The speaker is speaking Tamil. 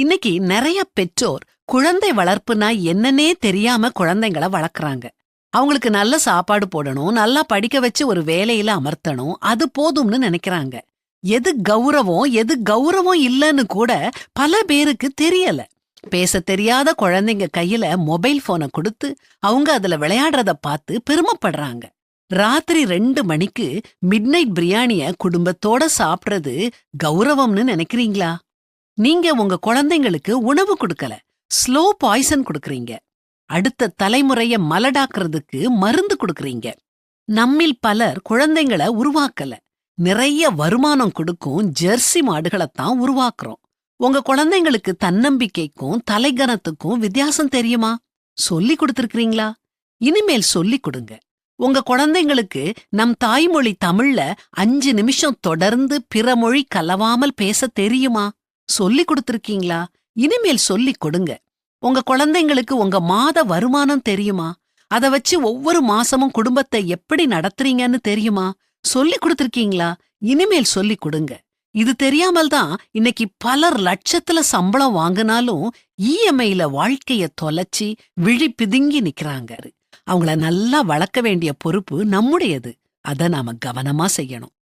இன்னைக்கு நிறைய பெற்றோர் குழந்தை வளர்ப்புனா என்னன்னே தெரியாம குழந்தைங்கள வளர்க்கறாங்க. அவங்களுக்கு நல்ல சாப்பாடு போடணும் நல்லா படிக்க வச்சு ஒரு வேலையில அமர்த்தணும் அது போதும்னு நினைக்கிறாங்க. எது கௌரவம் எது கௌரவம் இல்லைன்னு கூட பல பேருக்கு தெரியல. பேச தெரியாத குழந்தைங்க கையில மொபைல் போனை கொடுத்து அவங்க அதுல விளையாடுறத பார்த்து பெருமைப்படுறாங்க. ராத்திரி ரெண்டு மணிக்கு மிட்நைட் பிரியாணிய குடும்பத்தோட சாப்பிடுறது கௌரவம்னு நினைக்கிறீங்களா? நீங்க உங்க குழந்தைங்களுக்கு உணவு கொடுக்கல. ஸ்லோ பாய்சன் கொடுக்கறீங்க. அடுத்த தலைமுறைய மலடாக்குறதுக்கு மருந்து கொடுக்கறீங்க. நம்மில் பலர் குழந்தைங்கள உருவாக்கல. நிறைய வருமானம் கொடுக்கும் ஜெர்சி மாடுகளைத்தான் உருவாக்குறோம். உங்க குழந்தைங்களுக்கு தன்னம்பிக்கைக்கும் தலைகனத்துக்கும் வித்தியாசம் தெரியுமா? சொல்லி கொடுத்திருக்கிறீங்களா? இனிமேல் சொல்லி கொடுங்க. உங்க குழந்தைங்களுக்கு நம் தாய்மொழி தமிழ்ல அஞ்சு நிமிஷம் தொடர்ந்து பிற மொழி கலவாமல் பேச தெரியுமா? சொல்லி கொடுத்திருக்கீங்களா? இனிமேல் சொல்லி கொடுங்க. உங்க குழந்தைங்களுக்கு உங்க மாத வருமானம் தெரியுமா? அத வச்சு ஒவ்வொரு மாசமும் குடும்பத்தை எப்படி நடத்துறீங்கன்னு தெரியுமா? சொல்லி கொடுத்திருக்கீங்களா? இனிமேல் சொல்லி கொடுங்க. இது தெரியாமல் தான் இன்னைக்கு பலர் லட்சத்துல சம்பளம் வாங்கினாலும் இஎம்ஐல வாழ்க்கைய தொலைச்சி விழி பிதுங்கி நிக்கிறாங்க. அவங்கள நல்லா வளர்க்க வேண்டிய பொறுப்பு நம்முடையது. அத நாம கவனமா செய்யணும்.